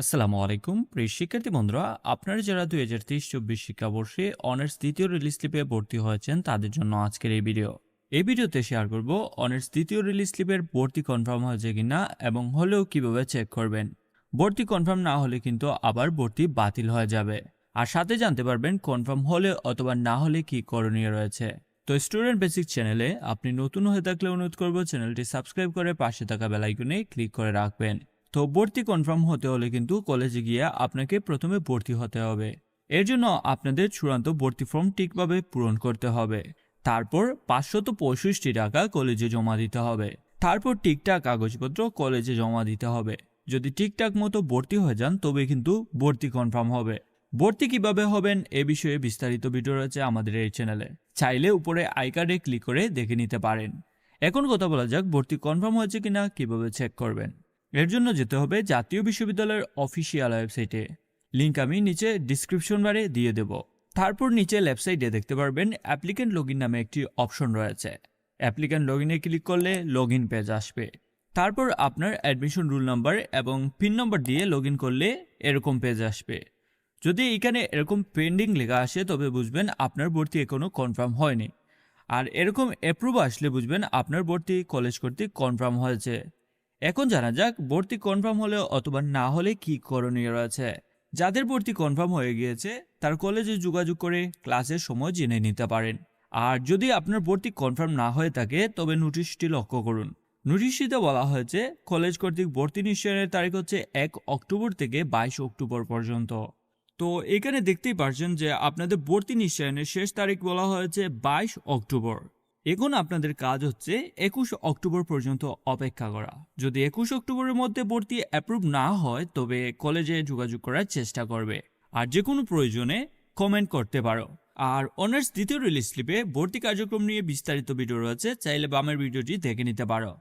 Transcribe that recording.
আসসালামু আলাইকুম। প্রিয় শিক্ষার্থী বন্ধুরা, আপনারা যারা দুই হাজার তেইশ চব্বিশ শিক্ষাবর্ষে অনার্স দ্বিতীয় রিলিজ স্লিপে ভর্তি হয়েছেন, তাদের জন্য আজকের এই ভিডিও। এই ভিডিওতে শেয়ার করব অনার্স দ্বিতীয় রিলিজ স্লিপের ভর্তি কনফার্ম হয়েছে কিনা এবং হলেও কীভাবে চেক করবেন। ভর্তি কনফার্ম না হলে কিন্তু আবার ভর্তি বাতিল হয়ে যাবে। আর সাথে জানতে পারবেন কনফার্ম হলে অথবা না হলে কি করণীয় রয়েছে। তো স্টুডেন্ট বেসিক চ্যানেলে আপনি নতুন হয়ে থাকলে অনুরোধ করব চ্যানেলটি সাবস্ক্রাইব করে পাশে থাকা বেলাইকনে ক্লিক করে রাখবেন। তো ভর্তি কনফার্ম হতে হলে কিন্তু কলেজে গিয়ে আপনাকে প্রথমে ভর্তি হতে হবে। এর জন্য আপনাদের চূড়ান্ত ভর্তি ফর্ম ঠিকভাবে পূরণ করতে হবে। তারপর পাঁচশত পঁয়ষট্টি টাকা কলেজে জমা দিতে হবে। তারপর ঠিকঠাক কাগজপত্র কলেজে জমা দিতে হবে। যদি ঠিকঠাক মতো ভর্তি হয়ে যান, তবে কিন্তু ভর্তি কনফার্ম হবে। ভর্তি কীভাবে হবেন, এ বিষয়ে বিস্তারিত ভিডিও রয়েছে আমাদের এই চ্যানেলে চাইলে উপরে আই কার্ডে ক্লিক করে দেখে নিতে পারেন। এখন কথা বলা যাক, ভর্তি কনফার্ম হয়েছে কিনা, কীভাবে চেক করবেন। এর জন্য যেতে হবে জাতীয় বিশ্ববিদ্যালয়ের অফিসিয়াল ওয়েবসাইটে। লিঙ্ক আমি নিচে ডিসক্রিপশন বারে দিয়ে দেব। তারপর নিচে ওয়েবসাইটে দেখতে পারবেন অ্যাপ্লিকেন্ট লগ নামে একটি অপশন রয়েছে। অ্যাপ্লিকেন্ট লগইনে ক্লিক করলে লগ পেজ আসবে। তারপর আপনার অ্যাডমিশন রুল নাম্বার এবং পিন নম্বর দিয়ে লগ করলে এরকম পেজ আসবে। যদি এখানে এরকম পেন্ডিং লেখা আসে, তবে বুঝবেন আপনার ভর্তি এখনও কনফার্ম হয়নি। আর এরকম অ্যাপ্রুভ আসলে বুঝবেন আপনার ভর্তি কলেজ কর্তৃক কনফার্ম হয়েছে। এখন জানা যাক, ভর্তি কনফার্ম হলে অথবা না হলে কি করণীয় রয়েছে। যাদের ভর্তি কনফার্ম হয়ে গিয়েছে, তার কলেজে যোগাযোগ করে ক্লাসের সময় জেনে নিতে পারেন। আর যদি আপনার ভর্তি কনফার্ম না হয়ে থাকে, তবে নোটিশটি লক্ষ্য করুন। নোটিশটিতে বলা হয়েছে, কলেজ কর্তৃক ভর্তি নিশ্চয়নের তারিখ হচ্ছে এক অক্টোবর থেকে বাইশ অক্টোবর পর্যন্ত। তো এখানে দেখতেই পারছেন যে আপনাদের ভর্তি নিশ্চয়নের শেষ তারিখ বলা হয়েছে বাইশ অক্টোবর। এখন আপনাদের কাজ হচ্ছে একুশ অক্টোবর পর্যন্ত অপেক্ষা করা। যদি একুশ অক্টোবরের মধ্যে ভর্তি অ্যাপ্রুভ না হয়, তবে কলেজে যোগাযোগ করার চেষ্টা করবে। আর যে কোনো প্রয়োজনে কমেন্ট করতে পারো। আর অনার্স দ্বিতীয় রিলিজ স্লিপে ভর্তি কার্যক্রম নিয়ে বিস্তারিত ভিডিও রয়েছে, চাইলে বামের ভিডিওটি দেখে নিতে পারো।